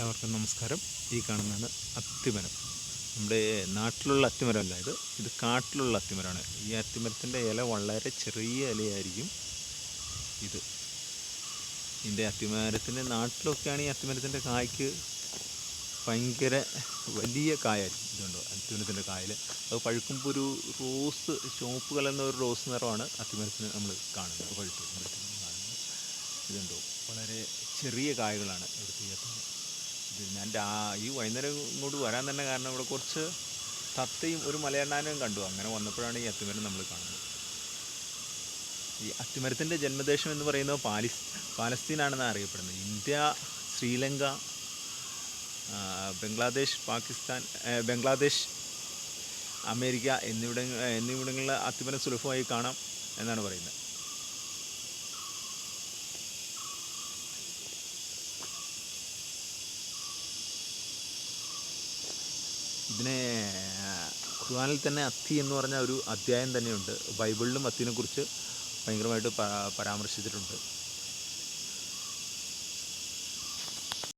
എല്ലാവർക്കും നമസ്കാരം. ഈ കാണുന്നതാണ് അത്തിമരം. നമ്മുടെ നാട്ടിലുള്ള അത്തിമരമല്ല ഇത്. ഇത് കാട്ടിലുള്ള അത്തിമരമാണ്. ഈ അത്തിമരത്തിന്റെ ഇല വളരെ ചെറിയ ഇലയായിരിക്കും ഇത്. ഇതിന്റെ അത്തിമരത്തിന്റെ നാട്ടിലൊക്കെയാണ് ഈ അത്തിമരത്തിന്റെ കായ്ക്ക് ഭയങ്കര വലിയ കായായിരിക്കും ഇതുണ്ടോ അത്തിമരത്തിന്റെ കായൽ അത് പഴുക്കുമ്പോൾ ഒരു റോസ് ചുവപ്പ് കലർന്ന ഒരു റോസ് നിറമാണ് അത്തിമരത്തിന് നമ്മൾ കാണുന്നത്. പഴുത്ത് ഇതുണ്ടോ? വളരെ ചെറിയ കായകളാണ് ഇവിടുത്തെ ഞാൻ ഈ വൈകുന്നേരം ഇങ്ങോട്ട് വരാൻ തന്നെ കാരണം ഇവിടെ കുറച്ച് തത്തയും ഒരു മലയണ്ണാനും കണ്ടു. അങ്ങനെ വന്നപ്പോഴാണ് ഈ അത്തിമരം നമ്മൾ കാണുന്നത്. ഈ അത്തിമരത്തിന്റെ ജന്മദേശം എന്ന് പറയുന്നത് പാലിസ് പാലസ്തീനാണെന്ന് അറിയപ്പെടുന്നത്. ഇന്ത്യ ശ്രീലങ്ക ബംഗ്ലാദേശ് പാകിസ്ഥാൻ ബംഗ്ലാദേശ് അമേരിക്ക എന്നിവിട എന്നിവിടങ്ങളിൽ അത്തിമരം സുലഭമായി കാണാം എന്നാണ് പറയുന്നത്. ഇതിനെ ഖുർആാനിൽ തന്നെ അത്തി എന്ന് പറഞ്ഞ ഒരു അധ്യായം തന്നെയുണ്ട്. ബൈബിളിലും അത്തിനെക്കുറിച്ച് ഭയങ്കരമായിട്ട് പരാമർശിച്ചിട്ടുണ്ട്.